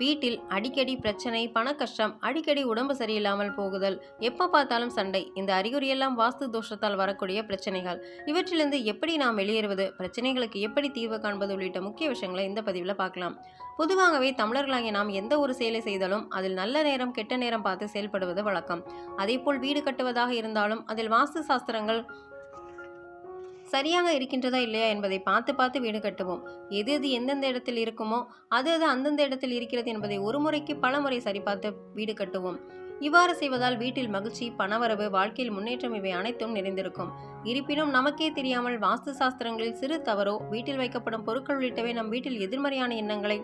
வீட்டில் அடிக்கடி பிரச்சனை பண கஷ்டம் அடிக்கடி உடம்பு சரியில்லாமல் போகுதல் எப்போ பார்த்தாலும் சண்டை இந்த அறிகுறியெல்லாம் வாஸ்து தோஷத்தால் வரக்கூடிய பிரச்சனைகள். இவற்றிலிருந்து எப்படி நாம் வெளியேறுவது பிரச்சனைகளுக்கு எப்படி தீர்வு காண்பது உள்ளிட்ட முக்கிய விஷயங்களை இந்த பதிவில் பார்க்கலாம். பொதுவாகவே தமிழர்களாகிய நாம் எந்த ஒரு செயலை செய்தாலும் அதில் நல்ல நேரம் கெட்ட நேரம் பார்த்து செயல்படுவது வழக்கம். அதேபோல் வீடு கட்டுவதாக இருந்தாலும் அதில் வாஸ்து சாஸ்திரங்கள் சரியாக இருக்கின்றதா இல்லையா என்பதை பார்த்து பார்த்து வீடு கட்டுவோம். எது எது எந்தெந்த இடத்தில் இருக்குமோ அது அது அந்தந்த இடத்தில் இருக்கிறது என்பதை ஒரு முறைக்கு பல முறை சரிபார்த்து வீடு கட்டுவோம். இவ்வாறு செய்வதால் வீட்டில் மகிழ்ச்சி பணவரவு வாழ்க்கையில் முன்னேற்றம் இவை அனைத்தும் நிறைந்திருக்கும். இருப்பினும் நமக்கே தெரியாமல் வாஸ்து சாஸ்திரங்களில் சிறு தவறோ வீட்டில் வைக்கப்படும் பொருட்கள் உள்ளிட்டவை நம் வீட்டில் எதிர்மறையான எண்ணங்களை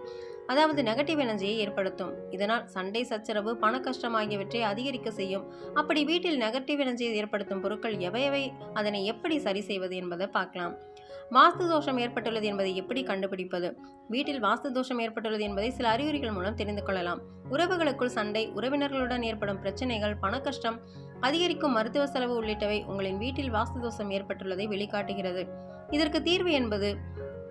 அதாவது நெகட்டிவ் எனர்ஜியை ஏற்படுத்தும். இதனால் சண்டை சச்சரவு பண கஷ்டம் ஆகியவற்றை அதிகரிக்க செய்யும். அப்படி வீட்டில் நெகட்டிவ் எனர்ஜியை ஏற்படுத்தும் பொருட்கள் எவையவை அதனை எப்படி சரி செய்வது என்பதை பார்க்கலாம். வாஸ்து தோஷம் ஏற்பட்டுள்ளது என்பதை எப்படி கண்டுபிடிப்பது? வீட்டில் வாஸ்து தோஷம் ஏற்பட்டுள்ளது என்பதை சில அறிகுறிகள் மூலம் தெரிந்து கொள்ளலாம். உறவுகளுக்குள் சண்டை உறவினர்களுடன் ஏற்படும் பிரச்சனைகள் பண கஷ்டம் அதிகரிக்கும் மருத்துவ செலவு உள்ளிட்டவை உங்களின் வீட்டில் வாஸ்து தோஷம் ஏற்பட்டுள்ளதை வெளிக்காட்டுகிறது. இதற்கு தீர்வு என்பது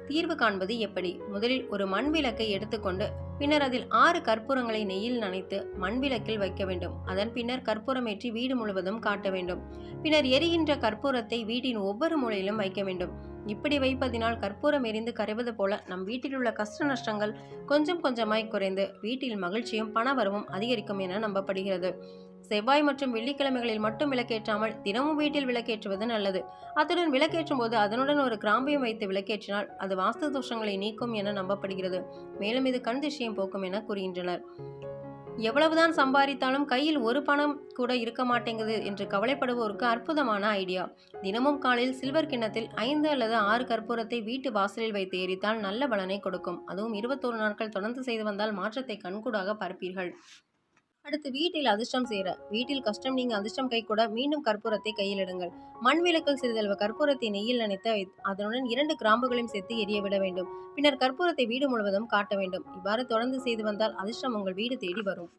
தீர்வு காண்பது எப்படி? முதலில் ஒரு மண் விளக்கை எடுத்துக்கொண்டு பின்னர் அதில் ஆறு கற்பூரங்களை நெய்யில் நனைத்து மண் விளக்கில் வைக்க வேண்டும். அதன் பின்னர் கற்பூரமேற்றி வீடு முழுவதும் காட்ட வேண்டும். பின்னர் எரிகின்ற கற்பூரத்தை வீட்டின் ஒவ்வொரு மூலையிலும் வைக்க வேண்டும். இப்படி வைப்பதினால் கற்பூரம் எரிந்து கரைவது போல நம் வீட்டில் உள்ள கஷ்ட நஷ்டங்கள் கொஞ்சம் கொஞ்சமாய் குறைந்து வீட்டில் மகிழ்ச்சியும் பணவரவும் அதிகரிக்கும் என நம்பப்படுகிறது. செவ்வாய் மற்றும் வெள்ளிக்கிழமைகளில் மட்டும் விளக்கேற்றாமல் தினமும் வீட்டில் விளக்கேற்றுவது நல்லது. அத்துடன் விளக்கேற்றும் போது அதனுடன் ஒரு கிராம்பையும் வைத்து விளக்கேற்றினால் அது வாஸ்து தோஷங்களை நீக்கும் என நம்பப்படுகிறது. மேலும் இது கண் திசையும் போக்கும் என கூறுகின்றனர். எவ்வளவுதான் சம்பாதித்தாலும் கையில் ஒரு பணம் கூட இருக்க மாட்டேங்குது என்று கவலைப்படுவோருக்கு அற்புதமான ஐடியா. தினமும் காலையில் சில்வர் கிண்ணத்தில் ஐந்து அல்லது ஆறு கற்பூரத்தை வீட்டு வாசலில் வைத்து எரித்தால் நல்ல பலனை கொடுக்கும். அதுவும் இருபத்தோரு நாட்கள் தொடர்ந்து செய்து வந்தால் மாற்றத்தை கண்கூடாக பார்ப்பீர்கள். அடுத்து வீட்டில் அதிர்ஷ்டம் செய்கிற வீட்டில் கஷ்டம் நீங்கள் அதிர்ஷ்டம் கை கூட மீண்டும் கற்பூரத்தை கையிலிடுங்கள் மண் விளக்கில் சிறிதளவு கற்பூரத்தை நெய்யில் நினைத்து அதனுடன் இரண்டு கிராம்புகளையும் சேர்த்து எரிய விட வேண்டும். பின்னர் கற்பூரத்தை வீடு முழுவதும் காட்ட வேண்டும். இவ்வாறு தொடர்ந்து செய்து வந்தால் அதிர்ஷ்டம் உங்கள் வீடு தேடி வரும்.